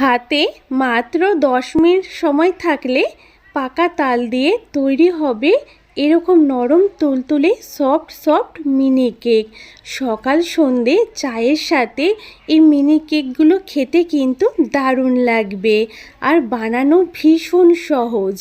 হাতে মাত্র দশ মিনিট সময় থাকলে পাকা তাল দিয়ে তৈরি হবে এরকম নরম তুলতুলে সফট সফট মিনি কেক। সকাল সন্ধে চায়ের সাথে এই মিনি কেকগুলো খেতে কিন্তু দারুণ লাগবে আর বানানো ভীষণ সহজ।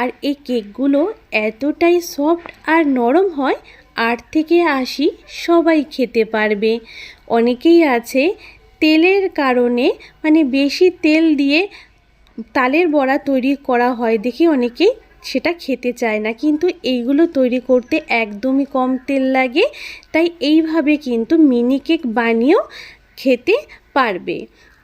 আর এই কেকগুলো এতটাই সফট আর নরম হয়, আট থেকে আশি সবাই খেতে পারবে। অনেকেই আছে তেলের কারণে মানে বেশি তেল দিয়ে তালের বড়া তৈরি করা হয় দেখি অনেকেই সেটা খেতে চায় না। কিন্তু এইগুলো তৈরি করতে একদমই কম তেল লাগে, তাই এইভাবে কিন্তু মিনি কেক বানিয়েও খেতে পারবে।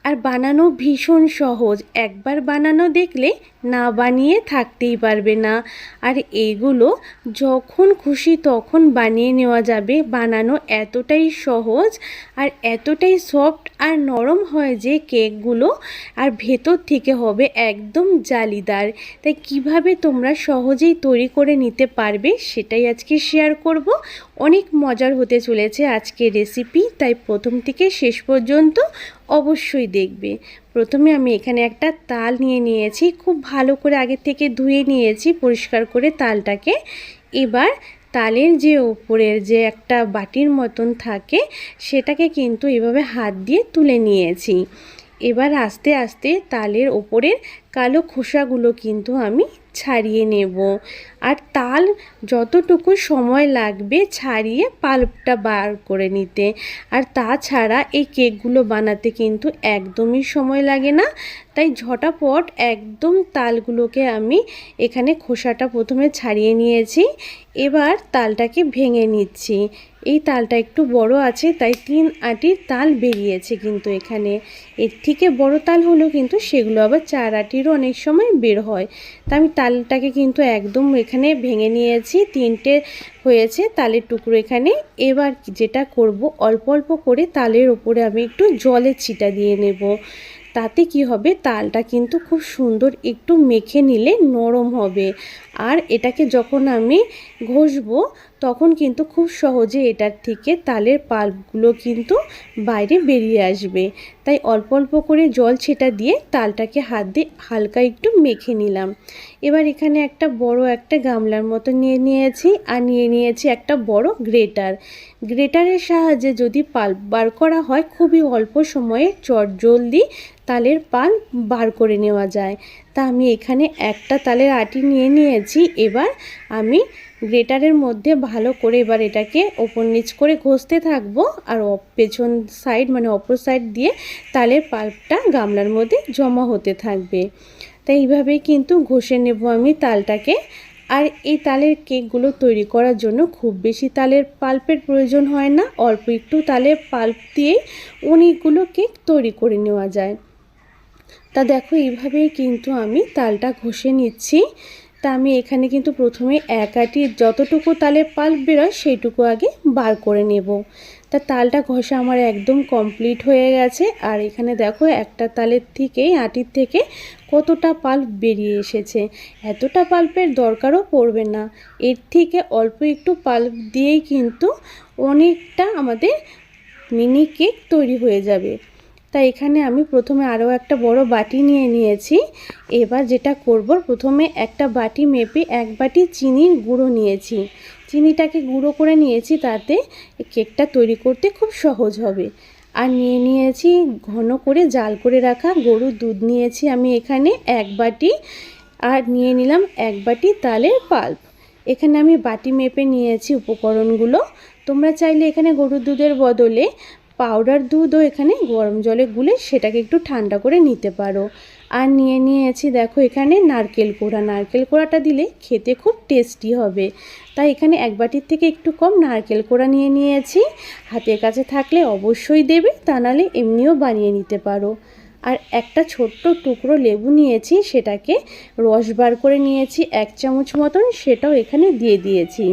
আর বানানো ভীষণ সহজ। একবার বানানো দেখলে না বানিয়ে থাকতেই পারবে না। আর এইগুলো যখন খুশি তখন বানিয়ে নেওয়া যাবে। বানানো এতটাই সহজ আর এতটাই সফট আর নরম হয় যে কেকগুলো আর ভেতর থেকে হবে একদম জালিদার। তাই কীভাবে তোমরা সহজেই তৈরি করে নিতে পারবে সেটাই আজকে শেয়ার করব। অনেক মজার হতে চলেছে আজকে রেসিপি তাই প্রথম থেকে শেষ পর্যন্ত অবশ্যই দেখবে। প্রথমে আমি এখানে একটা তাল নিয়ে নিয়েছি, খুব ভালো করে আগে থেকে ধুয়ে নিয়েছি, পরিষ্কার করে তালটাকে। এবার তালের যে ওপরের যে একটা বাটির মতন থাকে, সেটাকে কিন্তু এভাবে হাত দিয়ে তুলে নিয়েছি। এবার আস্তে আস্তে তালের ওপরের কালো খোসাগুলো কিন্তু আমি ছাড়িয়ে নেব। আর তাল যতটুকু সময় লাগবে ছাড়িয়ে পাল্পটা বার করে নিতে। আর তাছাড়া এই কেকগুলো বানাতে কিন্তু একদমই সময় লাগে না। তাই ঝটাপট একদম তালগুলোকে আমি এখানে খোসাটা প্রথমে ছাড়িয়ে নিয়েছি। এবার তালটাকে ভেঙে নিচ্ছি। এই তালটা একটু বড় আছে, তাই তিন আটির তাল বেরিয়েছে কিন্তু এখানে। এর থেকে বড় তাল হলেও কিন্তু সেগুলো আবার চার আটিরও অনেক সময় বের হয়। তা আমি তালটাকে কিন্তু একদম এখানে ভেঙে নিয়েছি, তিনটে হয়েছে তালের টুকরো এখানে। এবার যেটা করব, অল্প অল্প করে তালের ওপরে আমি একটু জলের ছিটা দিয়ে নেব। তাতে কি হবে, তালটা কিন্তু খুব সুন্দর একটু মেখে নিলে নরম হবে। আর এটাকে যখন আমি ঘষবো, তখন কিন্তু খুব সহজে এটার থেকে তালের পাল্পগুলো কিন্তু বাইরে বেরিয়ে আসবে। তাই অল্প অল্প করে জল ছেটা দিয়ে তালটাকে হাত দিয়ে হালকা একটু মেখে নিলাম। এবার এখানে একটা বড় একটা গামলার মতো নিয়ে নিয়েছি আর নিয়ে নিয়েছি একটা বড় গ্রেটার। গ্রেটারের সাহায্যে যদি পাল্প বার করা হয়, খুবই অল্প সময়ে চট জলদি তালের পাল বার করে নেওয়া যায়। তা আমি এখানে একটা তালের আটি নিয়ে নিয়েছি। এবার আমি গ্রেটারের মধ্যে ভালো করে এবার এটাকে ওপর নিচ করে ঘষতে থাকব। আর পেছন সাইড মানে অপর সাইড দিয়ে তালের পাল্পটা গামলার মধ্যে জমা হতে থাকবে। তাই এইভাবেই কিন্তু ঘষে নেব আমি তালটাকে। আর এই তালের কেকগুলো তৈরি করার জন্য খুব বেশি তালের পাল্পের প্রয়োজন হয় না। অল্প একটু তালের পাল্প দিয়েই অনেকগুলো কেক তৈরি করে নেওয়া যায়। তা দেখো, এইভাবেই কিন্তু আমি তালটা ঘষে নিচ্ছি। তা আমি এখানে কিন্তু প্রথমে এক আটি যতটুকু তালের পাল্প বেরোয়, সেইটুকু আগে বার করে নেব। তা তালটা ঘষা আমার একদম কমপ্লিট হয়ে গেছে। আর এখানে দেখো, একটা তালের থেকেই আটির থেকে কতটা পাল্প বেরিয়ে এসেছে। এতটা পাল্পের দরকারও পড়বে না। এর থেকে অল্প একটু পাল্প দিয়েই কিন্তু অনেকটা আমাদের মিনি কেক তৈরি হয়ে যাবে। তাই এখানে আমি প্রথমে আরও একটা বড় বাটি নিয়ে নিয়েছি। এবার যেটা করব, প্রথমে একটা বাটি মেপে এক বাটি চিনির গুঁড়ো নিয়েছি। চিনিটাকে গুঁড়ো করে নিয়েছি তাতে কেকটা তৈরি করতে খুব সহজ হবে। আর নিয়ে নিয়েছি ঘন করে জাল করে রাখা গরুর দুধ নিয়েছি আমি এখানে এক বাটি। আর নিয়ে নিলাম এক বাটি তালের পাল্প। এখানে আমি বাটি মেপে নিয়েছি উপকরণগুলো। তোমরা চাইলে এখানে গরুর দুধের বদলে পাউডার দুধও এখানে গরম জলে গুলে সেটাকে একটু ঠান্ডা করে নিতে পারো। আর নিয়ে নিয়েছি, দেখো এখানে নারকেল কোড়া। নারকেল কোড়াটা দিলে খেতে খুব টেস্টি হবে। তাই এখানে এক বাটির থেকে একটু কম নারকেল কোড়া নিয়ে নিয়েছি। হাতের কাছে থাকলে অবশ্যই দেবে, তা নাহলে এমনিও বানিয়ে নিতে পারো। আর একটা ছোট্ট টুকরো লেবু নিয়েছি, সেটাকে রস বার করে নিয়েছি, এক চামচ মতন, সেটাও এখানে দিয়ে দিয়েছি।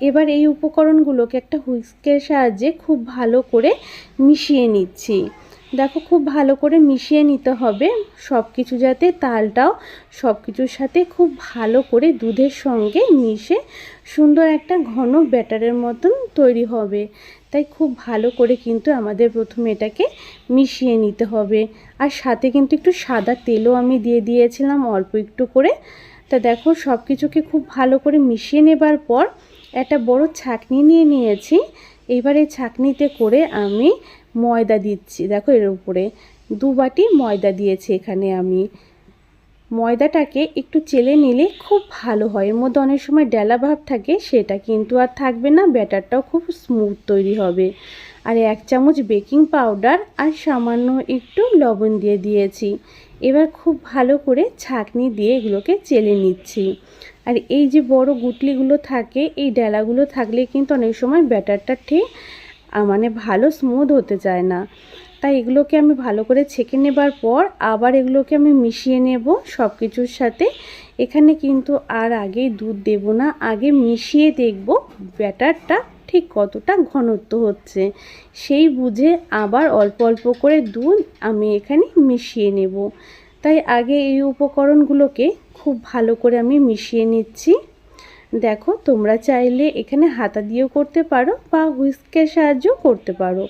এবার এই উপকরণগুলোকে একটা হুইস্কের সাহায্যে খুব ভালো করে মিশিয়ে নিচ্ছি। দেখো খুব ভালো করে মিশিয়ে নিতে হবে। সব কিছু যাতে তালটাও সব কিছুর সাথে খুব ভালো করে দুধের সঙ্গে মিশে সুন্দর একটা ঘন ব্যাটারের মতন তৈরি হবে। তাই খুব ভালো করে কিন্তু আমাদের প্রথমে এটাকে মিশিয়ে নিতে হবে। আর সাথে কিন্তু একটু সাদা তেলও আমি দিয়ে দিয়েছিলাম অল্প একটু করে। তা দেখো সব কিছুকে খুব ভালো করে মিশিয়ে নেবার পর একটা বড় ছাকনি নিয়ে নিয়েছি। এবার এই ছাকনিতে করে আমি ময়দা দিচ্ছি। দেখো এর উপরে দু বাটি ময়দা দিয়েছি এখানে আমি। ময়দাটাকে একটু চেলে নিলে খুব ভালো হয়। এর মধ্যে অনেক সময় ডেলা ভাব থাকে, সেটা কিন্তু আর থাকবে না, ব্যাটারটাও খুব স্মুথ তৈরি হবে। আর এক চামচ বেকিং পাউডার আর সামান্য একটু লবণ দিয়ে দিয়েছি। এবার খুব ভালো করে ছাঁকনি দিয়ে এগুলোকে চেলে নিচ্ছি। আর এই যে বড় গুটলিগুলো থাকে, এই ডেলাগুলো থাকলে কিন্তু অনেক সময় ব্যাটারটা ঠিক মানে ভালো স্মুথ হতে চায় না। তাই এগুলোকে আমি ভালো করে ছেঁকে নেবার পর আবার এগুলোকে আমি মিশিয়ে নেব সব কিছুর সাথে। এখানে কিন্তু আর আগে দুধ দেব না, আগে মিশিয়ে দেখব ব্যাটারটা ঠিক কতটা ঘনত্ব হচ্ছে। সেই বুঝে আবার অল্প অল্প করে দুধ আমি এখানে মিশিয়ে নেব। তাই আগে এই উপকরণগুলোকে খুব ভালো করে আমি মিশিয়ে নিচ্ছি। দেখো, তোমরা চাইলে এখানে হাতা দিয়েও করতে পারো বা হুইস্কের সাহায্যও করতে পারো।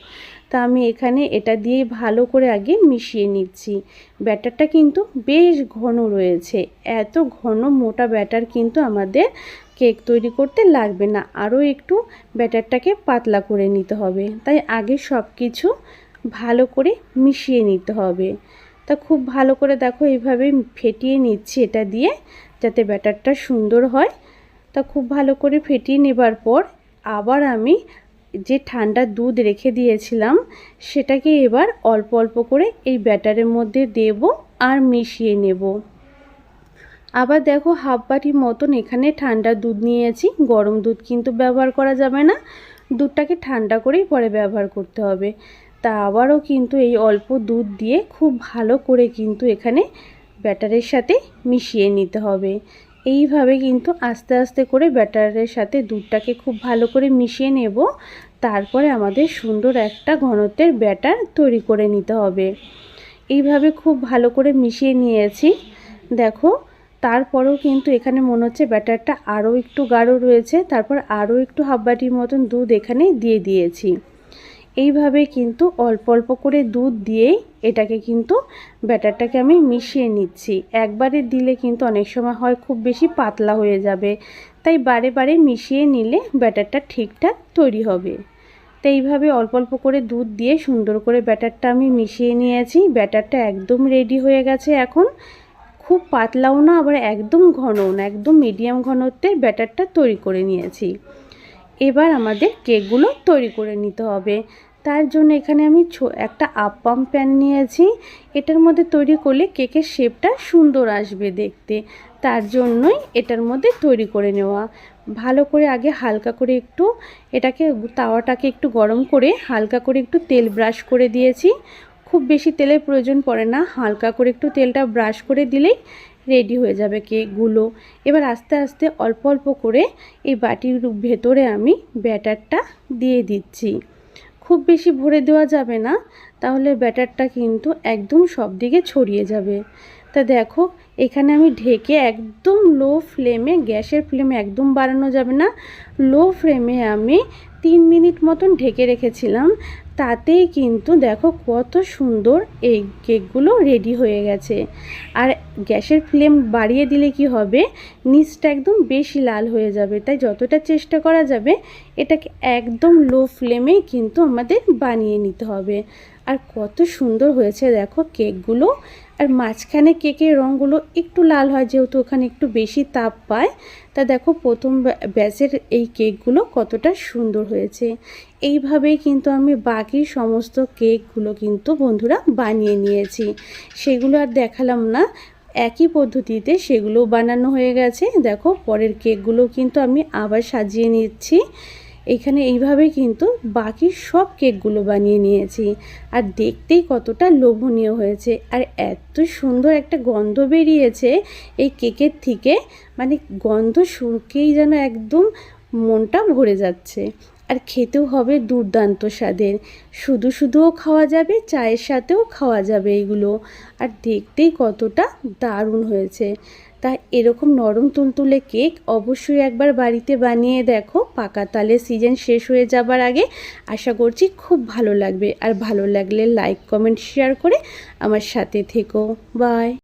তা আমি এখানে এটা দিয়ে ভালো করে আগে মিশিয়ে নিচ্ছি। ব্যাটারটা কিন্তু বেশ ঘন রয়েছে। এত ঘন মোটা ব্যাটার কিন্তু আমাদের কেক তৈরি করতে লাগবে না। আরও একটু ব্যাটারটাকে পাতলা করে নিতে হবে। তাই আগে সব কিছু ভালো করে মিশিয়ে নিতে হবে। তা খুব ভালো করে দেখো এইভাবে ফেটিয়ে নিচ্ছি এটা দিয়ে, যাতে ব্যাটারটা সুন্দর হয়। তা খুব ভালো করে ফেটিয়ে নেবার পর আবার আমি যে ঠান্ডা দুধ রেখে দিয়েছিলাম, সেটাকে এবার অল্প অল্প করে এই ব্যাটারের মধ্যে দেব আর মিশিয়ে নেব। আবার দেখো হাফ বাটি মতন এখানে ঠান্ডা দুধ নিয়েছি, গরম দুধ কিন্তু ব্যবহার করা যাবে না। দুধটাকে ঠান্ডা করেই পরে ব্যবহার করতে হবে। তা আবারও কিন্তু এই অল্প দুধ দিয়ে খুব ভালো করে কিন্তু এখানে ব্যাটারের সাথে মিশিয়ে নিতে হবে। এইভাবে কিন্তু আস্তে আস্তে করে ব্যাটারের সাথে দুধটাকে খুব ভালো করে মিশিয়ে নেব। তারপরে আমাদের সুন্দর একটা ঘনত্বের ব্যাটার তৈরি করে নিতে হবে। এইভাবে খুব ভালো করে মিশিয়ে নিয়েছি। দেখো, তারপরেও কিন্তু এখানে মনে হচ্ছে ব্যাটারটা আরও একটু গাঢ় রয়েছে। তারপর আরও একটু হাফ বাটির মতন দুধ এখানে দিয়ে দিয়েছি। এইভাবে কিন্তু অল্প অল্প করে দুধ দিয়েই এটাকে কিন্তু ব্যাটারটাকে আমি মিশিয়ে নিচ্ছি। একবারে দিলে কিন্তু অনেক সময় হয় খুব বেশি পাতলা হয়ে যাবে। তাই বারে বারে মিশিয়ে নিলে ব্যাটারটা ঠিকঠাক তৈরি হবে। তো এইভাবে অল্প অল্প করে দুধ দিয়ে সুন্দর করে ব্যাটারটা আমি মিশিয়ে নিয়েছি। ব্যাটারটা একদম রেডি হয়ে গেছে এখন। খুব পাতলাও না, আবার একদম ঘনও না, একদম মিডিয়াম ঘনত্বের ব্যাটারটা তৈরি করে নিয়েছি। এবার আমাদের কেকগুলো তৈরি করে নিতে হবে। তার জন্য এখানে আমি একটা আপাম প্যান নিয়েছি। এটার মধ্যে তৈরি করলে কেকের শেপটা সুন্দর আসবে দেখতে। তার জন্যই এটার মধ্যে তৈরি করে নেওয়া। ভালো করে আগে হালকা করে একটু এটাকে, তাওয়াটাকে একটু গরম করে হালকা করে একটু তেল ব্রাশ করে দিয়েছি। খুব বেশি তেলের প্রয়োজন পড়ে না, হালকা করে একটু তেলটা ব্রাশ করে দিলেই রেডি হয়ে যাবে কেকগুলো। এবার আস্তে আস্তে অল্প অল্প করে এই বাটির ভেতরে আমি ব্যাটারটা দিয়ে দিচ্ছি। খুব বেশি ভরে দেওয়া যাবে না তাহলে ব্যাটারটা কিন্তু একদম সব দিকে ছড়িয়ে যাবে। তা দেখো, এখানে আমি ঢেকে একদম লো ফ্লেমে গ্যাসের ফ্লেমে একদম বাড়ানো যাবে না। লো ফ্লেমে আমি তিন মিনিট মতন ঢেকে রেখেছিলাম। তাতেই কিন্তু দেখো কত সুন্দর এই কেকগুলো রেডি হয়ে গেছে। আর গ্যাসের ফ্লেম বাড়িয়ে দিলে কি হবে? নিচটা একদম বেশি লাল হয়ে যাবে। তাই যতটা চেষ্টা করা যাবে, এটাকে একদম লো ফ্লেমেই কিন্তু আমাদের বানিয়ে নিতে হবে। আর কত সুন্দর হয়েছে দেখো কেকগুলো। আর মাঝখানে কেকের রঙগুলো একটু লাল হয়, যেহেতু ওখানে একটু বেশি তাপ পায়। তা দেখো প্রথম ব্যাচের এই কেকগুলো কতটা সুন্দর হয়েছে। এইভাবেই কিন্তু আমি বাকি সমস্ত কেকগুলো কিন্তু বন্ধুরা বানিয়ে নিয়েছি। সেগুলো আর দেখালাম না। একই পদ্ধতিতে সেগুলো বানানো হয়ে গেছে। দেখো পরের কেকগুলো কিন্তু আমি আবার সাজিয়ে নিচ্ছি। এখানে এইভাবে কিন্তু বাকি সব কেকগুলো বানিয়ে নিয়েছি। আর দেখতেই কতটা লোভনীয় হয়েছে। আর এত সুন্দর একটা গন্ধ বেরিয়েছে এই কেকের থেকে। মানে গন্ধ শুকেই যেন একদম মনটা ভরে যাচ্ছে। আর খেতেও হবে দুর্দান্ত স্বাদের। শুধু শুধুও খাওয়া যাবে, চায়ের সাথেও খাওয়া যাবে এইগুলো। আর দেখতেই কতটা দারুণ হয়েছে। তা এরকম নরম তুলতুলে কেক অবশ্যই একবার বাড়িতে বানিয়ে দেখো। পাকা তালে সিজন শেষ হয়ে যাবার আগে আশা করছি খুব ভালো লাগবে। আর ভালো লাগলে লাইক কমেন্ট শেয়ার করে আমার সাথে থেকো। বাই